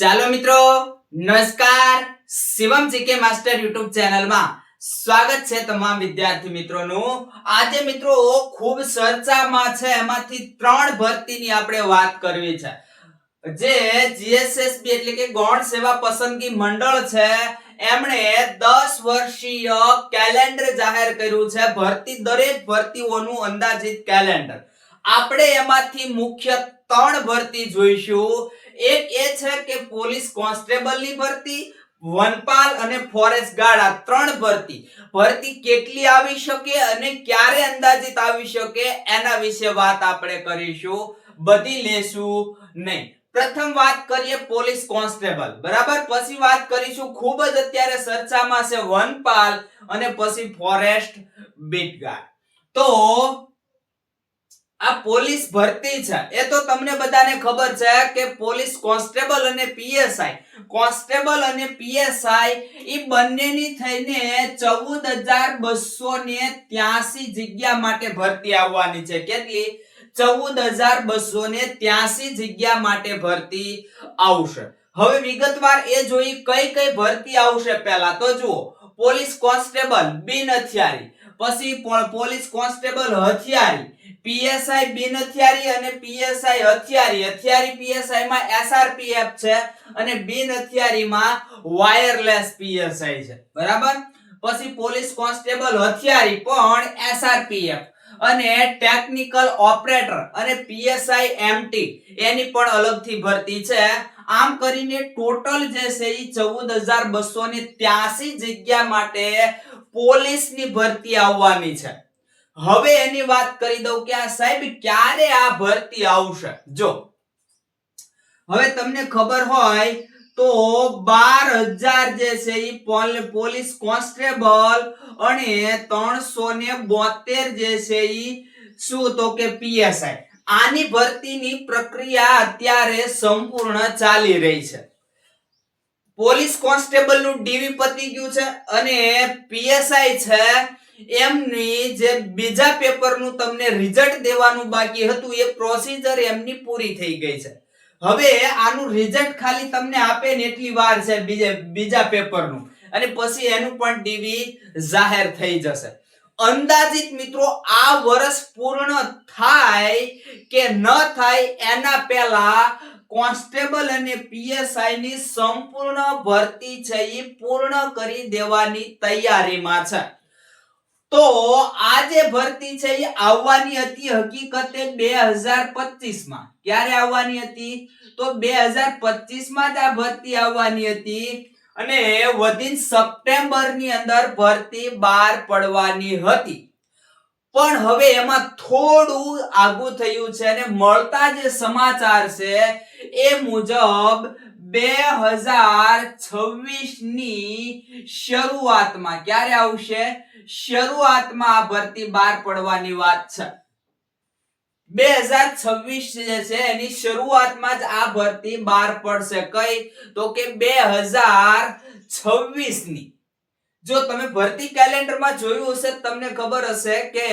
ચાલો મિત્રો, નમસ્કાર શિવમ જીકે માસ્ટર યુટ્યુબ ચેનલમાં સ્વાગત છે તમામ વિદ્યાર્થી મિત્રોનું. આજે મિત્રો ખૂબ ચર્ચામાં છે, એમાંથી ત્રણ ભરતીની આપણે વાત કરવી છે. જે જીએસએસબી એટલે કે ગૌણ સેવા પસંદગી મંડળ છે, એમણે 10 વર્ષીય કેલેન્ડર જાહેર કર્યું છે, ભરતી, દરેક ભરતીઓનું અંદાજિત કેલેન્ડર. આપણે એમાંથી મુખ્ય ત્રણ ભરતી જોઈશું. એક એ છે કે પોલીસ કોન્સ્ટેબલની ભરતી, વનપાલ અને ફોરેસ્ટ ગાર્ડ આ ત્રણ ભરતી. ભરતી કેટલી આવી શકે અને ક્યારે અંદાજિત આવી શકે એના વિશે વાત આપણે કરીશું. બધી લેશું નહીં. પ્રથમ વાત કરીએ પોલીસ કોન્સ્ટેબલ. બરાબર? પછી વાત કરીશું ખૂબ જ અત્યારે ચર્ચામાં છે વનપાલ અને પછી ફોરેસ્ટ બીટગાર્ડ તો આ પોલીસ ભરતી છે. એ તો તમને બધાને ખબર છે કે પોલીસ કોન્સ્ટેબલ અને પીએસઆઈ, કોન્સ્ટેબલ અને પીએસઆઈ એ બંનેની થઈને ચૌદ હજાર બસો ને ત્યાસી જગ્યા માટે ભરતી આવવાની છે. કેટલી? ચૌદ હજાર બસો ને ત્યાસી જગ્યા માટે ભરતી આવશે. હવે વિગતવાર એ જોઈ કઈ કઈ ભરતી આવશે પહેલા તો જુઓ. પોલીસ કોન્સ્ટેબલ બિન હથિયારી પછી પોલીસ કોન્સ્ટેબલ હથિયારી, પીએસઆઈ બિન હથિયારી અને પીએસઆઈ હથિયારી. હથિયારી પીએસઆઈ માં એસઆરપીએફ છે અને બિન હથિયારીમાં વાયરલેસ પીએસઆઈ છે. બરાબર? પછી પોલીસ કોન્સ્ટેબલ હથિયારી પણ એસઆરપીએફ અને ટેકનિકલ ઓપરેટર અને પીએસઆઈ એમટી. એની પણ અલગથી ભરતી છે. આમ કરીને ટોટલ જે છે એ ચૌદ હજાર બસો ને ત્યાસી જગ્યા માટે પોલીસની ભરતી આવવાની છે. હવે એની વાત કરી દઉં કે આ સાહેબ ક્યારે આ ભરતી આવશે? જો, હવે તમને ખબર હોય તો બાર હજાર જે છે એ પોલીસ કોન્સ્ટેબલ અને ત્રણસો ને બોતેર જે છે એ શું તો કે પીએસઆઈ આની ભરતીની પ્રક્રિયા અત્યારે સંપૂર્ણ ચાલી રહી છે. પોલીસ કોન્સ્ટેબલનું ડીવી પતી ગયું છે અને પીએસઆઈ છે, એમની જે બીજા પેપરનું તમને રિઝલ્ટ દેવાનું બાકી હતું, એ પ્રોસીજર એમની પૂરી થઈ ગઈ છે. હવે આનું રિઝલ્ટ ખાલી તમને આપે ને એટલી વાર છે બીજે, બીજા પેપરનું. અને પછી એનું પણ ડીવી જાહેર થઈ જશે. અંદાજિત મિત્રો, આ વર્ષ પૂર્ણ થાય કે ન થાય એના પહેલા કોન્સ્ટેબલ અને પીએસઆઈ ની સંપૂર્ણ ભરતી છે એ પૂર્ણ કરી દેવાની તૈયારીમાં છે. તો આ જે ભરતી છે એ આવવાની હતી હકીકતે બે હજાર પચીસમાં ક્યારે આવવાની હતી? તો બે હજાર પચીસમાં જ આ ભરતી આવવાની હતી અને વધી સપ્ટેમ્બરની અંદર ભરતી બહાર પડવાની હતી. પણ હવે એમાં થોડું આગું થયું છે અને મળતા જે સમાચાર છે એ મુજબ બે હજાર છવ્વીસની શરૂઆતમાં, ક્યારે આવશે? શરૂઆતમાં આ ભરતી બહાર પડવાની વાત છે. બે હજાર છવ્વીસ જે છે, એની શરૂઆતમાં જ આ ભરતી બહાર પડશે. કઈ? તો કે બે હજાર છવ્વીસની જો તમે ભરતી કેલેન્ડરમાં જોયું હશે તમને ખબર હશે કે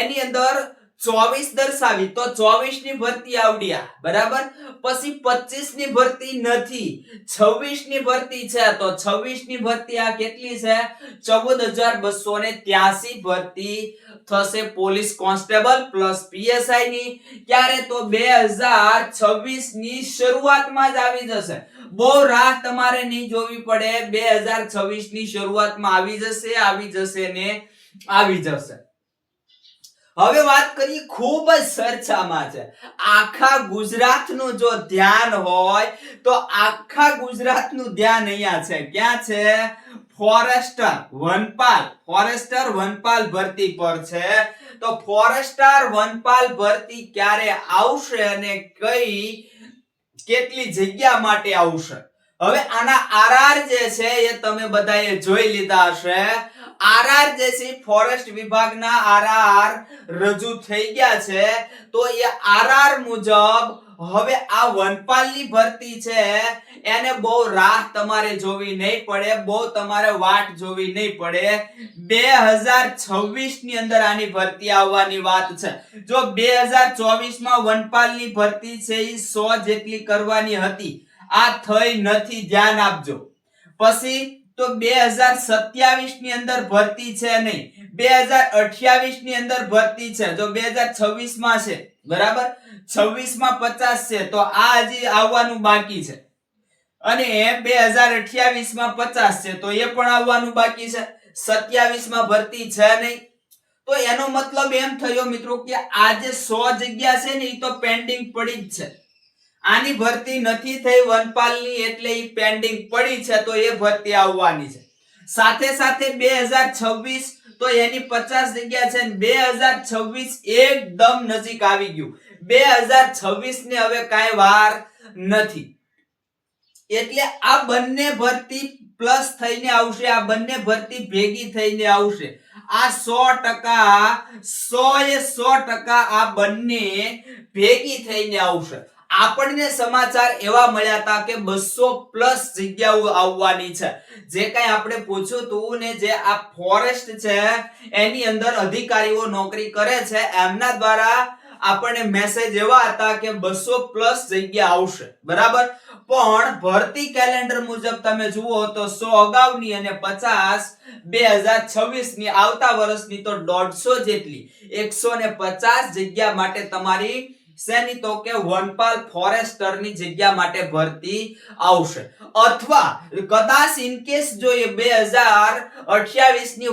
એની અંદર ચોવીસ દર્શાવી. તો ચોવીસની ભરતી આવડ્યા. બરાબર? પછી પચીસની ભરતી નથી. છવ્વીસની ભરતી છે. તો છવ્વીસની ભરતી આ કેટલી છે? ચૌદ હજાર બસો ને ત્યાસી ભરતી થશે પોલીસ કોન્સ્ટેબલ પ્લસ પીએસઆઈ ની ક્યારે? તો બે હજાર છવ્વીસની શરૂઆતમાં જ આવી જશે. બહુ રાહ તમારે નહીં જોવી પડે. બે હજાર છવ્વીસની શરૂઆતમાં આવી જશે આવી જશે ને આવી જશે. હવે વાત કરીએ ખૂબ જ ચર્ચામાં છે. આખા ગુજરાતનું જો ધ્યાન હોય, તો આખા ગુજરાતનું ધ્યાન અહીંયા છે. ક્યાં છે? ફોરેસ્ટર વનપાલ. ફોરેસ્ટર વનપાલ ભરતી પર છે. તો ફોરેસ્ટર વનપાલ ભરતી ક્યારે આવશે અને કઈ કેટલી જગ્યા માટે આવશે? હવે આના આરઆર જે છે એ તમે બધાએ જોઈ લીધા હશે. આરઆર જે છે ફોરેસ્ટ વિભાગના આરઆર રજૂ થઈ ગયા છે. તો એ આરઆર મુજબ હવે આ વનપાલની ભરતી છે. એને બહુ રાહ તમારે જોવી નહીં પડે, બહુ તમારે વાટ જોવી નહીં પડે. બે હજાર છવ્વીસની અંદર આની ભરતી આવવાની વાત છે. જો બે હજાર ચોવીસમાં વનપાલની ભરતી છે એ સો જેટલી કરવાની હતી. આ થઈ નથી, ધ્યાન આપજો. પછી તો બે હજાર સત્યાવીસની અંદર ભરતી છે નહીં. બે હજાર અઠ્યાવીસની અંદર ભરતી છે. જો બે હજાર છવ્વીસમાં છે, બરાબર? છવ્વીસમાં પચાસ છે, તો આ હજી આવવાનું બાકી છે. અને બે હજાર અઠ્યાવીસમાં પચાસ છે, તો એ પણ આવવાનું બાકી છે. સત્યાવીસમાં ભરતી છે નહીં. તો એનો મતલબ એમ થયો મિત્રો કે આ જે સો જગ્યા છે ને એ તો પેન્ડિંગ પડી જ છે. આની ભરતી નથી થઈ, વનપાલની એટલે એ પેન્ડિંગ પડી છે, તો એ ભરતી આવવાની છે. સાથે સાથે બે હજાર છવ્વીસ તો એની પચાસ જગ્યા છે બે હજાર છવ્વીસ એકદમ નજીક આવી ગયું. બે હજાર છવ્વીસ ને હવે કાંઈ વાર નથી. એટલે આ બંને ભરતી પ્લસ થઈને આવશે, આ બંને ભરતી ભેગી થઈને આવશે. આ સો ટકા, સો એ સો ટકા આ બંને ભેગી થઈને આવશે. આપણને સમાચાર એવા મળ્યા હતા કે બસો પ્લસ જગ્યાઓ આવવાની છે. જે કઈ આપણે પૂછ્યું હતું ને જે આ ફોરેસ્ટ છે, એની અંદર અધિકારીઓ નોકરી કરે છે, એમના દ્વારા આપણને મેસેજ એવા હતા કે બસો પ્લસ જગ્યા આવશે. બરાબર? પણ ભરતી કેલેન્ડર મુજબ તમે જુઓ તો સો અગાઉની અને પચાસ બે હજાર છવ્વીસની આવતા વર્ષની તો દોઢસો જેટલી. એકસો ને પચાસ જગ્યા માટે તમારી શેની તો કે વનપાલ ફોરેસ્ટરની જગ્યા માટે ભરતી આવશે. અથવા કદાચ ઇન કેસ જોઈએ બે હજાર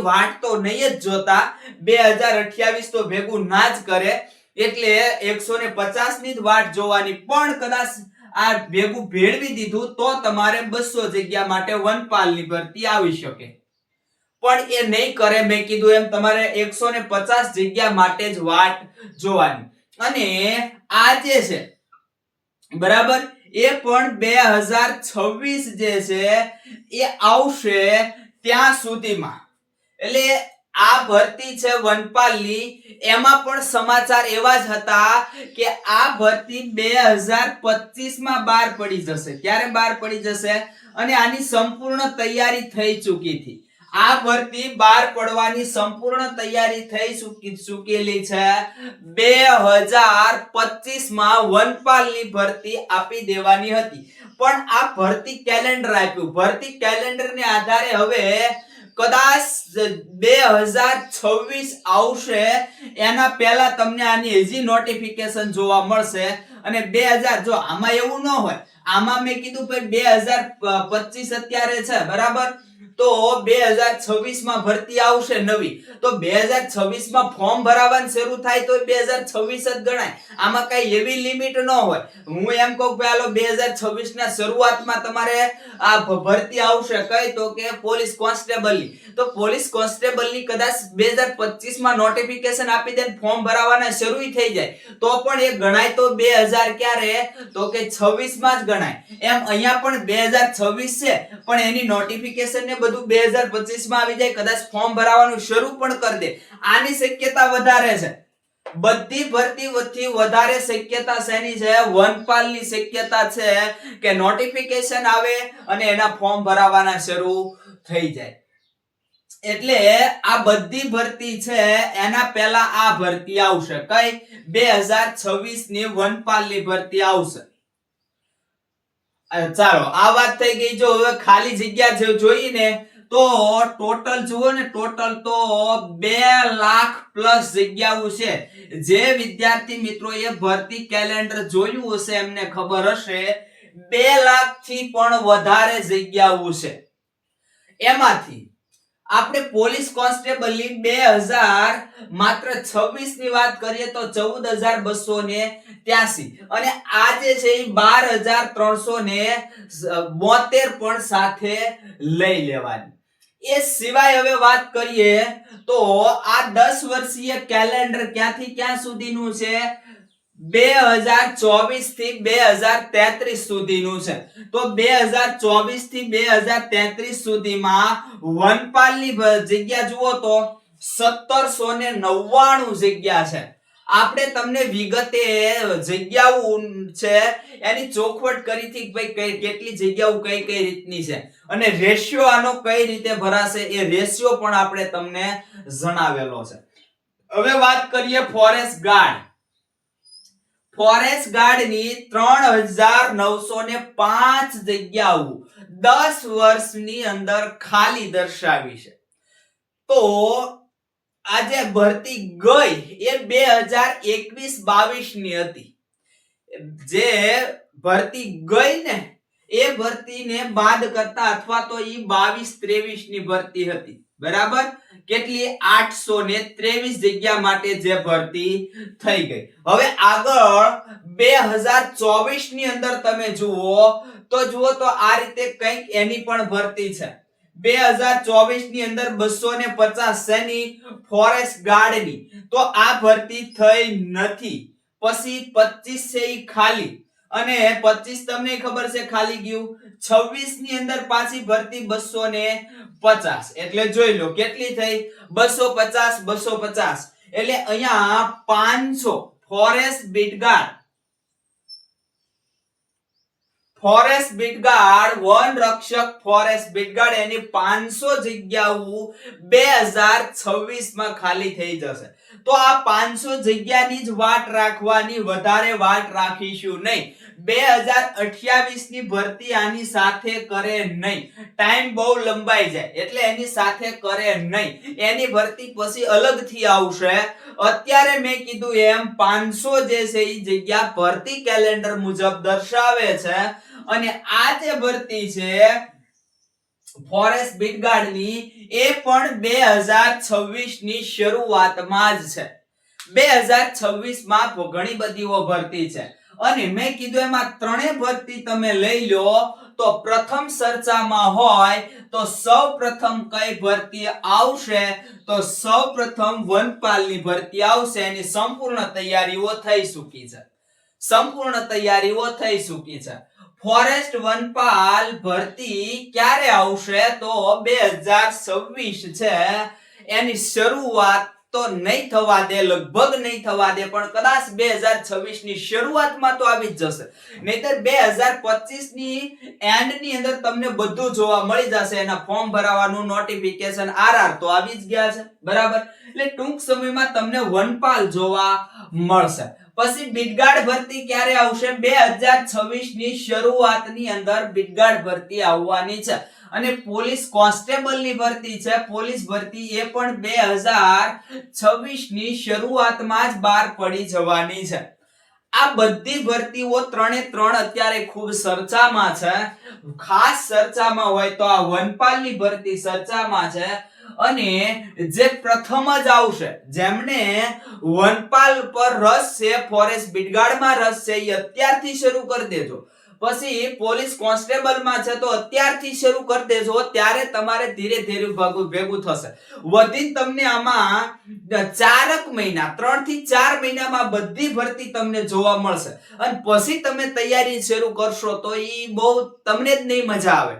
વાટ તો નહીં જ જોતા, બે હજાર અઠ્યાવીસ તો ભેગું ના જ કરે, એટલે એકસો ને પચાસની જ વાટ જોવાની પણ કદાચ આ ભેગું ભેળવી દીધું તો તમારે બસો જગ્યા માટે વનપાલની ભરતી આવી શકે. પણ એ નહીં કરે, મેં કીધું એમ તમારે એકસો ને પચાસ જગ્યા માટે જ વાટ જોવાની. અને આ જે છે, બરાબર? એ પણ બે હજાર છવ્વીસ જે છે, એ આવશે ત્યાં સુધીમાં. એટલે આ ભરતી છે વનપાલની, એમાં પણ સમાચાર એવા જ હતા કે આ ભરતી બે હજાર પચીસમાં બહાર પડી જશે. ક્યારે બહાર પડી જશે? અને આની સંપૂર્ણ તૈયારી થઈ ચૂકી હતી. આ ભરતી બહાર પડવાની સંપૂર્ણ તૈયારી થઈ ચૂકેલી છે. બે હજાર પચીસમાં વનપાલની ભરતી આપી દેવાની હતી. પણ આ ભરતી કેલેન્ડર આપ્યું. ભરતી કેલેન્ડર ને આધારે હવે કદાચ બે હજાર છવ્વીસ આવશે. એના પહેલા તમને આની હજી નોટિફિકેશન જોવા મળશે. અને બે હજાર જો આમાં એવું ન હોય, આમાં મેં કીધું ભાઈ બે હજાર પચીસ અત્યારે છે, બરાબર? તો બે હજાર છવ્વીસમાં ભરતી આવશે નવી. તો બે હજાર છવ્વીસમાં ફોર્મ ભરાવાનું શરૂ થાય તો બે હજાર છવ્વીસ જ ગણાય. આમાં કઈ એવી લિમિટ ન હોય. હું એમ કહું કે હાલો બે ના શરૂઆતમાં તમારે આ ભરતી આવશે કઈ? તો કે પોલીસ કોન્સ્ટેબલની. તો પોલીસ કોન્સ્ટેબલની કદાચ બે હજાર પચીસમાં નોટિફિકેશન આપી દે ફોર્મ ભરાવાના શરૂ થઈ જાય. તો પણ એ ગણાય તો બે હજાર ક્યારે? તો કે છવ્વીસમાં જ ગણાય. એમ અહીંયા પણ બે હજાર છવ્વીસ છે, પણ એની નોટિફિકેશન ને બધું બે હજાર પચીસમાં આવી જાય, કદાચ ફોર્મ ભરાવાનું શરૂ પણ કરી દે. આની શક્યતા વધારે છે. બધી ભરતી વચ્ચે વધારે શક્યતા શેની છે? વનપાલની શક્યતા છે કે નોટિફિકેશન આવે અને એના ફોર્મ ભરાવાના શરૂ થઈ જાય. એટલે આ બધી ભરતી છે, એના પહેલા આ ભરતી આવશે. કઈ? બે હજાર છવ્વીસની વનપાલની ભરતી આવશે. ચાલો, આ વાત થઈ ગઈ. જો હવે ખાલી જગ્યા જોઈએ જોઈને, તો ટોટલ જુઓ ને ટોટલ તો બે લાખ પ્લસ જગ્યાઓ છે. જે વિદ્યાર્થી મિત્રોએ ભરતી કેલેન્ડર જોયું હશે, એમને ખબર હશે, બે લાખથી પણ વધારે જગ્યાઓ છે. એમાંથી આપણે પોલીસ કોન્સ્ટેબલની બે હજાર માત્ર છવ્વીસની વાત કરીએ તો ચૌદ હજાર બસો ને ત્યાસી. અને આજે છે એ બાર હજાર ત્રણસો ને બોતેર પણ સાથે લઈ લેવાની. એ સિવાય હવે વાત કરીએ તો આ દસ વર્ષીય કેલેન્ડર ક્યાંથી ક્યાં સુધીનું છે? બે હજાર ચોવીસથી બે હજાર તેત્રીસ સુધીનું છે. તો બે હજાર ચોવીસથી બે હજાર તેત્રીસ સુધીમાં વનપાલની જગ્યા જુઓ તો સત્તરસો ને નવ્વાણું જગ્યા છે. આપણે તમને વિગતે જગ્યાઓ છે, એની ચોખવટ કરી ભાઈ કેટલી જગ્યાઓ કઈ કઈ રીતની છે. અને રેશિયો આનો કઈ રીતે ભરાશે એ રેશિયો પણ આપણે તમને જણાવેલો છે. હવે વાત કરીએ ફોરેસ્ટ ગાર્ડ ફોરેસ્ટ ગાર્ડની ત્રણ હજાર નવસો ને પાંચ જગ્યાઓ દસ વર્ષની અંદર ખાલી દર્શાવી છે. તો આજે ભરતી ગઈ એ બે હજાર એકવીસ બાવીસની હતી. જે ભરતી ગઈ ને એ ભરતીને બાદ કરતા અથવા તો એ બાવીસ ત્રેવીસની ભરતી હતી. બરાબર? કેટલી? આઠસો ને ત્રેવીસ જગ્યા માટે જે ભરતી થઈ ગઈ. હવે આગળ બે હજાર ચોવીસની અંદર તમે જુઓ, તો જુઓ તો આ રીતે કંઈક એની પણ ભરતી છે. બે હજાર ચોવીસની અંદર બસો ને પચાસ શેની? ફોરેસ્ટ ગાર્ડની. તો આ ભરતી થઈ નથી. પછી પચીસ છે ઈ ખાલી. અને પચીસ તમને ખબર છે, ખાલી ગયું. છવ્વીસની અંદર પાછી ભરતી બસો ને પચાસ. એટલે જોઈ લો કેટલી થઈ? બસો પચાસ બસો પચાસ. એટલે અહીંયા પાંચસો. Forest beat guard. Forest beat guard, one રક્ષક ફોરેસ્ટ બીટગાર્ડ, એની પાંચસો જગ્યાઓ બે હજાર છવ્વીસમાં ખાલી થઈ જશે. તો આ પાંચસો જગ્યાની જ વાટ રાખવાની, વધારે વાટ રાખીશું નહીં. બે હજાર અઠ્યાવીસની ભરતી આની સાથે કરે નહીં. ટાઈમ બહુ લંબાઈ જાય, એટલે એની સાથે કરે નહીં. એની ભરતી પછી અલગથી આવશે. અત્યારે મેં કીધું એમ, પાંચસો જે છે એ જગ્યા ભરતી કેલેન્ડર મુજબ દર્શાવે છે. અને આ જે ભરતી છે ફોરેસ્ટ બીટગાર્ડની એ પણ બે હજાર છવ્વીસની શરૂઆતમાં જ છે. બે હજાર છવ્વીસમાં ઘણી બધીઓ ભરતી છે. અને મેં કીધું એમાં ત્રણેય ભરતી તમે લઈ લો તો પ્રથમ ચર્ચામાં હોય તો સૌ પ્રથમ કઈ ભરતી આવશે? તો સૌ પ્રથમ વનપાલની ભરતી આવશે એની સંપૂર્ણ તૈયારીઓ થઈ ચૂકી છે. સંપૂર્ણ તૈયારીઓ થઈ ચૂકી છે. ફોરેસ્ટ વનપાલ ભરતી ક્યારે આવશે તો બે હજાર છવ્વીસ છે. એની શરૂઆત તો નહીં થવા દે, લગભગ નહીં થવા દે, પણ કદાચ બે હજાર છવ્વીસની શરૂઆતમાં તો આવી જ જશે. નહીતર બે હજાર પચીસની એન્ડની અંદર તમને બધું જોવા મળી જશે. એના ફોર્મ ભરાવાનું, નોટિફિકેશન, આરઆર તો આવી જ ગયા છે. બરાબર? એટલે ટૂંક સમયમાં તમને વનપાલ જોવા મળશે. પછી બિડગાડ ભરતી ક્યારે આવશે? બે હજાર છવ્વીસની શરૂઆતની અંદર બિડગાડ ભરતી આવવાની છે. અને પોલીસ કોન્સ્ટેબલની ભરતી છે. પોલીસ ભરતી એ પણ બે હજાર છવ્વીસની શરૂઆતમાં જ બહાર પડી જવાની છે. આ બધી ભરતીઓ ત્રણે ત્રણ અત્યારે ખૂબ ચર્ચામાં છે. ખાસ ચર્ચામાં હોય તો આ વનપાલની ભરતી ચર્ચામાં છે. અને જે પ્રથમ જ આવશે, જેમને વનપાલ પર રસ છે, ફોરેસ્ટ બિડગાડમાં રસ છે એ અત્યારથી શરૂ કરી દેજો. પછી પોલીસ કોન્સ્ટેબલમાં છે, તો અત્યારથી શરૂ કરી દેજો, ત્યારે તમારે ધીરે ધીરે ભેગું થશે. વધીને તમને આમાં ચારક મહિના ત્રણથી ચાર મહિનામાં બધી ભરતી તમને જોવા મળશે. અને પછી તમે તૈયારી શરૂ કરશો, તો એ બહુ તમને જ નહીં મજા આવે.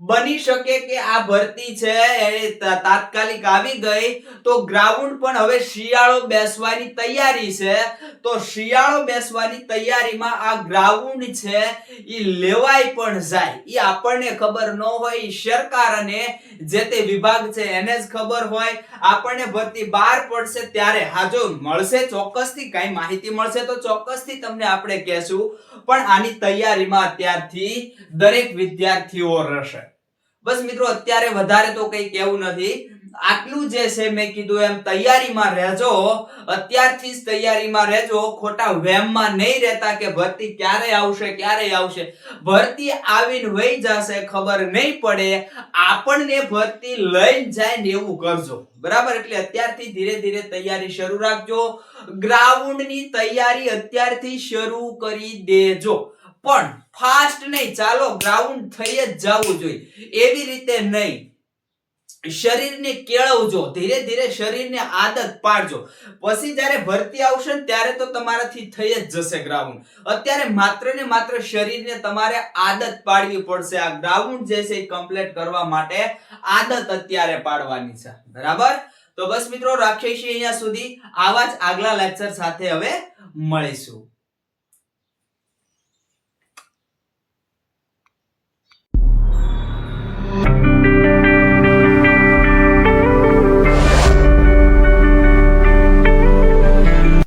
બની શકે કે આ ભરતી છે એ તાત્કાલિક આવી ગઈ, તો ગ્રાઉન્ડ પણ હવે શિયાળો બેસવાની તૈયારી છે. તો શિયાળો બેસવાની તૈયારીમાં આ ગ્રાઉન્ડ છે એ લેવાય પણ જાય. એ આપણને ખબર ન હોય સરકાર અને જે તે વિભાગ છે એને જ ખબર હોય. આપણને ભરતી બહાર પડશે ત્યારે હા, જો મળશે ચોક્કસથી, કઈ માહિતી મળશે તો ચોક્કસથી તમને આપણે કહેશું. પણ આની તૈયારીમાં અત્યારથી દરેક વિદ્યાર્થીઓ રહેશે. બસ મિત્રો, અત્યારે વધારે તો કઈ કેવું નથી. આટલું જે છે મેં કીધું એમ, તૈયારીમાં રહેજો. અત્યારથી જ તૈયારીમાં રહેજો. ખોટા વેમમાં નહીં રહેતા કે ભરતી ક્યારે આવશે ક્યારે આવશે. ભરતી આવીને વહી જશે, ખબર નહીં પડે. આપણને ભરતી લઈને જાય ને એવું કરજો. બરાબર? એટલે અત્યારથી ધીરે ધીરે તૈયારી શરૂ રાખજો. ગ્રાઉન્ડની તૈયારી અત્યારથી શરૂ કરી દેજો. પણ ફાસ્ટ નહીં, ચાલો ગ્રાઉન્ડ થઈ જ જવું જોઈએ. એવી રીતે નહીં. શરીરને કેળવજો, ધીરે ધીરે શરીરને આદત પાડજો. પછી જ્યારે ભરતી આવશે ને ત્યારે તો તમારાથી થઈ જ જશે ગ્રાઉન્ડ અત્યારે માત્ર ને માત્ર શરીરને તમારે આદત પાડવી પડશે. આ ગ્રાઉન્ડ જે છે એ કમ્પ્લીટ કરવા માટે આદત અત્યારે પાડવાની છે. બરાબર? તો બસ મિત્રો, રાખીએ છીએ અહીંયા સુધી. આવા જ આગલા લેક્ચર સાથે હવે મળીશું.